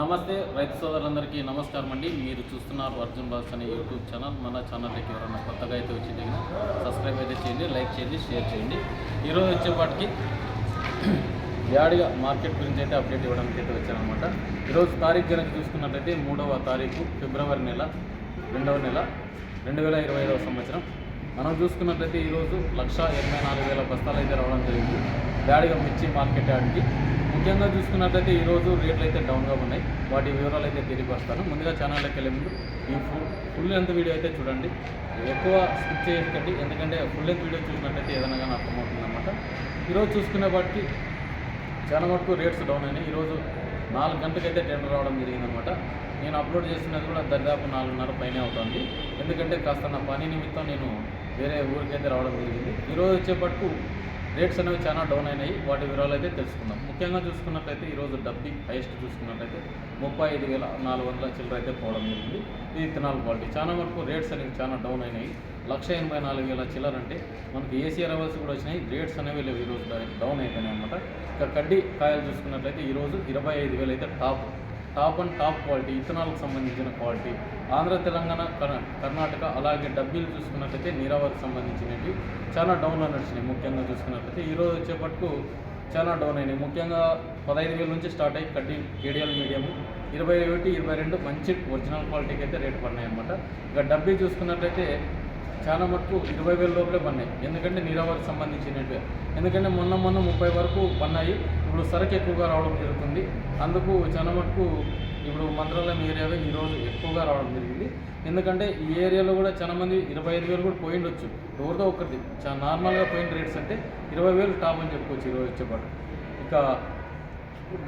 నమస్తే రైతు సోదరులందరికీ నమస్కారం అండి. మీరు చూస్తున్నారు అర్జున్ బాక్స్ అనే యూట్యూబ్ ఛానల్. మన ఛానల్కి ఎవరైనా కొత్తగా అయితే వచ్చింది సబ్స్క్రైబ్ అయితే చేయండి లైక్ చేయండి షేర్ చేయండి. ఈరోజు వచ్చేపాటికి యాడిగా మార్కెట్ గురించి అయితే అప్డేట్ ఇవ్వడానికి అయితే వచ్చానమాట ఈరోజు తారీఖు కనుక చూసుకున్నట్లయితే మూడవ తారీఖు ఫిబ్రవరి నెల రెండవ నెల రెండు వేల ఇరవై ఐదవ సంవత్సరం. మనం చూసుకున్నట్లయితే ఈరోజు లక్ష ఎనభై నాలుగు వేల బస్తాలు అయితే రావడం జరిగింది. యాడిగా మిర్చి మార్కెట్ యాడికి. ముఖ్యంగా చూసుకున్నట్లయితే ఈరోజు రేట్లు అయితే డౌన్గా ఉన్నాయి. వాటి వివరాలు అయితే తెలియపరుస్తాను ముందుగా ఛానల్లోకి వెళ్ళే ముందు ఈ ఫుల్ ఫుల్ లెంత్ వీడియో అయితే చూడండి. ఎక్కువ స్కిప్ చేయకండి. ఎందుకంటే ఫుల్ లెంత్ వీడియో చూసినట్లయితే ఏదైనా కానీ అర్థమవుతుంది అనమాట ఈరోజు చూసుకునే వాటికి చాలా మటుకు రేట్స్ డౌన్ అయినాయి. ఈరోజు నాలుగు గంటలకైతే టెండర్ రావడం జరిగిందనమాట నేను అప్లోడ్ చేస్తున్నది కూడా దరిదాపు నాలుగున్నర పైనే అవుతుంది. ఎందుకంటే కాస్త నా పని నిమిత్తం నేను వేరే ఊరికైతే రావడం జరిగింది. ఈరోజు వచ్చేపట్టుకు రేట్స్ అనేవి చాలా డౌన్ అయినాయి. వాటి వివరాలు అయితే తెలుసుకుందాం. ముఖ్యంగా చూసుకున్నట్లయితే ఈరోజు డబ్బి హైయెస్ట్ చూసుకున్నట్లయితే ముప్పై ఐదు వేల నాలుగు వందల చిల్లర అయితే పోవడం జరిగింది. ఇది ఇథనాల్ క్వాలిటీ చాలా వరకు రేట్స్ అనేవి చాలా డౌన్ అయినాయి. లక్ష ఎనభై నాలుగు వేల చిల్లర అంటే మనకి ఏసీ అరవల్స్ కూడా వచ్చినాయి. రేట్స్ అనేవి లేవు ఈరోజు డౌన్ అయిపోయినాయి అనమాట ఇక కడ్డీ కాయలు చూసుకున్నట్లయితే ఈరోజు ఇరవై ఐదు వేలు అయితే top top and top quality ఇథనాల్కి సంబంధించిన క్వాలిటీ. ఆంధ్ర తెలంగాణ కర్ణాటక అలాగే డబ్బీలు చూసుకున్నట్లయితే నీరావరికి సంబంధించినవి చాలా డౌన్లో నడిచినాయి ముఖ్యంగా చూసుకున్నట్లయితే ఈరోజు వచ్చేపట్టుకు చాలా డౌన్ అయినాయి. ముఖ్యంగా పదహైదు వేల నుంచి స్టార్ట్ అయ్యి కట్టి కేడిఎల్ మీడియం ఇరవై ఒకటి ఇరవై రెండు మంచి ఒరిజినల్ క్వాలిటీకి అయితే రేటు పడినాయి అనమాట ఇక డబ్బీ చూసుకున్నట్లయితే చాలా మటుకు ఇరవై వేల లోపలే పన్నాయి ఎందుకంటే నీరావరికి సంబంధించినట్టు ఎందుకంటే మొన్న మొన్న ముప్పై వరకు పన్నాయి ఇప్పుడు సరుకు ఎక్కువగా రావడం జరుగుతుంది. అందుకు చాలా మటుకు ఇప్పుడు మంత్రాలయం ఏరియాలో ఈరోజు ఎక్కువగా రావడం జరిగింది. ఎందుకంటే ఈ ఏరియాలో కూడా చాలా మంది ఇరవై ఐదు వేలు కూడా పోయిండొచ్చు. ఎవరిదో ఒకరిది. చాలా నార్మల్గా పోయిన రేట్స్ అంటే ఇరవై వేలు టాప్ అని చెప్పుకోవచ్చు ఈరోజు వచ్చేపాటు ఇక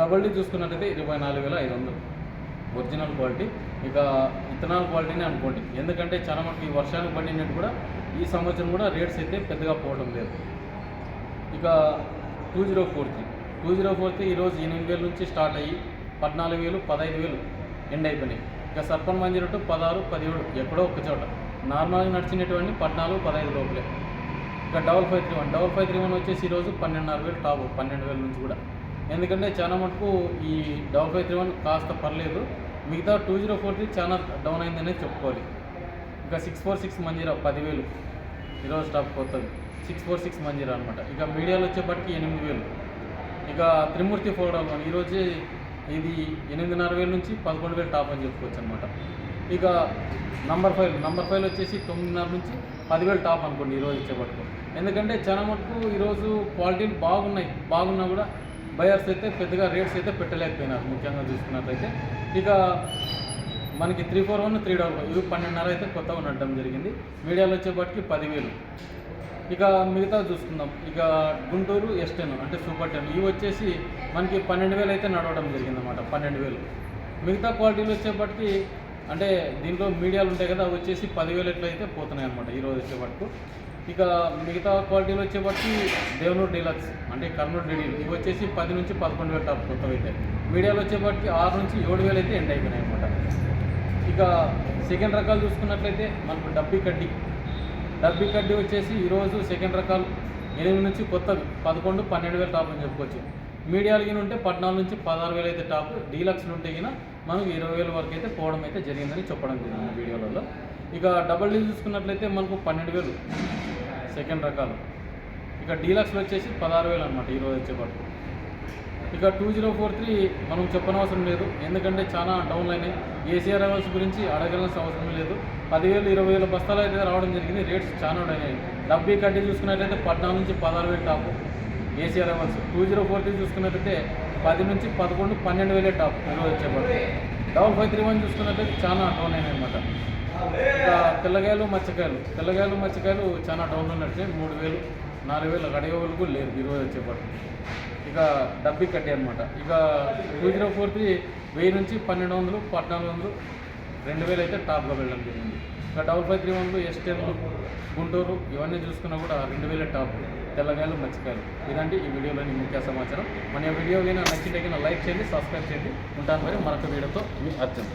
డబల్ డీ చూసుకున్నట్టయితే ఇరవై నాలుగు వేల ఐదు వందలు. Original quality. ఇక ఇథనాల్ క్వాలిటీనే అనుకోండి. ఎందుకంటే చాలా మనకి ఈ వర్షానికి పడినట్టు కూడా ఈ సంవత్సరం కూడా రేట్స్ అయితే పెద్దగా పోవడం లేదు. ఇక two zero four three. Two zero four three ఈరోజు ఎనిమిది వేల నుంచి స్టార్ట్ అయ్యి పద్నాలుగు వేలు పదహైదు వేలు ఎండ్ అయిపోయినాయి. ఇక సర్పన్ మంజీరో టు పదహారు పదిహేడు ఎక్కడో ఒక చోట. నార్మల్గా నడిచినటువంటి పద్నాలుగు పదహైదు లోపలే. ఇక double five three one. Double five three one వచ్చేసి ఈరోజు పన్నెండున్నర వేలు టాప్ పన్నెండు వేల నుంచి కూడా. ఎందుకంటే చాలా మటుకు ఈ డబల్ ఫైవ్ త్రీ వన్ కాస్త పర్లేదు. మిగతా టూ జీరో ఫోర్ త్రీ చాలా డౌన్ అయిందనే చెప్పుకోవాలి. ఇంకా సిక్స్ ఫోర్ సిక్స్ మంజీరా పదివేలు. ఈరోజు స్టాప్ కొత్తది. సిక్స్ ఫోర్ సిక్స్ మంజీరా అనమాట ఇక మీడియాలో వచ్చేప్పటికి ఎనిమిది వేలు. ఇక త్రిమూర్తి ఫోర్ వన్ ఈరోజు ఇది ఎనిమిదిన్నర వేల నుంచి పదకొండు వేలు టాప్ అని చెప్పుకోవచ్చు అనమాట ఇక నంబర్ ఫైవ్ నంబర్ ఫైవ్ వచ్చేసి తొమ్మిదిన్నర నుంచి పదివేలు టాప్ అనుకోండి ఈరోజు వచ్చేపట్టుకు ఎందుకంటే చాలా మటుకు ఈరోజు క్వాలిటీలు బాగున్నాయి. బాగున్నా కూడా బయర్స్ అయితే పెద్దగా రేట్స్ అయితే పెట్టలేకపోయినారు ముఖ్యంగా చూసుకున్నట్లయితే. ఇక మనకి three four one three double ఇవి పన్నెండున్నర అయితే కొత్తగా ఉండటం జరిగింది. మీడియాలో వచ్చేపాటికి పదివేలు. ఇక మిగతా చూసుకుందాం. ఇక గుంటూరు ఎస్టెన్ అంటే సూపర్ టెన్ ఇవి వచ్చేసి మనకి పన్నెండు వేలు అయితే నడవడం జరిగింది అనమాట పన్నెండు వేలు. మిగతా క్వాలిటీలు వచ్చేపటికి అంటే దీంట్లో మీడియాలు ఉంటాయి కదా అవి వచ్చేసి పదివేలు ఎట్లయితే పోతున్నాయి అనమాట ఈరోజు వచ్చేపట్టు ఇక మిగతా క్వాలిటీలు వచ్చేపటికి దేవనూరు డీలక్స్ అంటే కర్నూలు డీడీలు ఇవి వచ్చేసి పది నుంచి పదకొండు వేలు టాప్ కొత్తవి అయితే. మీడియాలు వచ్చేపటికి ఆరు నుంచి ఏడు వేలు అయితే ఎండ్ అయిపోయినాయి అనమాట ఇక సెకండ్ రకాలు చూసుకున్నట్లయితే మనకు డబ్బి కడ్డీ. డబ్బీ కడ్డీ వచ్చేసి ఈరోజు సెకండ్ రకాలు. ఎనిమిది నుంచి కొత్తవి పదకొండు పన్నెండు వేలు టాప్ అని చెప్పుకోవచ్చు. మీడియాలు గిన ఉంటే పద్నాలుగు నుంచి పదహారు వేలు అయితే టాప్. డీలక్స్ ఉంటే గిన మనకు ఇరవై వేల వరకు అయితే పోవడం అయితే జరిగిందని చెప్పడం జరిగింది వీడియోలలో. ఇక డబల్ డీ చూసుకున్నట్లయితే మనకు పన్నెండు వేలు సెకండ్ రకాలు. ఇక డీలక్స్లు వచ్చేసి పదహారు వేలు అనమాట ఈరోజు వచ్చేపాటు ఇక టూ జీరో ఫోర్ త్రీ మనం చెప్పనవసరం లేదు. ఎందుకంటే చాలా డౌన్ అయినాయి ఏసీఆర్ లెవెల్స్ గురించి అడగాల్సిన అవసరం లేదు. పదివేలు ఇరవై వేల బస్తాలు అయితే రావడం జరిగింది. రేట్స్ చాలా డౌన్ అయినాయి. డబ్బీ కట్టి చూసుకున్నట్లయితే పద్నాలుగు నుంచి పదహారు వేలు top. ACR levels two zero four three చూసుకున్నట్లయితే పది నుంచి పదకొండు పన్నెండు వేలే టాప్ ఈరోజు వచ్చేపాటు డబల్ ఫైవ్ త్రీ వన్ చూసుకున్నట్లయితే చాలా డౌన్ అయినాయి అనమాట ఇక తెల్లగాయలు మచ్చకాయలు. తెల్లగాయలు మచ్చకాయలు చాలా డౌన్ నడిచాయి మూడు వేలు నాలుగు వేలు అడిగే వాళ్ళకు లేదు ఈరోజు వచ్చేపాటు ఇక డబ్బి కట్టి అనమాట ఇక టూ జీరో వెయ్యి నుంచి పన్నెండు వందలు పద్నాలుగు వందలు రెండు వేలు అయితే టాప్గా వెళ్ళడం జరిగింది. ఇక డబుల్ ఫైవ్ త్రీ వందలు ఎస్టెన్లు గుంటూరు ఇవన్నీ చూసుకున్నా కూడా రెండు వేలే టాప్. తెల్లగాయలు మచ్చికాయలు ఇదండి ఈ వీడియోలోని ముఖ్య సమాచారం. మన వీడియో కైనా నచ్చితే కన్నా లైక్ చేయండి సబ్స్క్రైబ్ చేయండి. ఉంటాను మరి మరొక వీడియోతో మీ అర్థం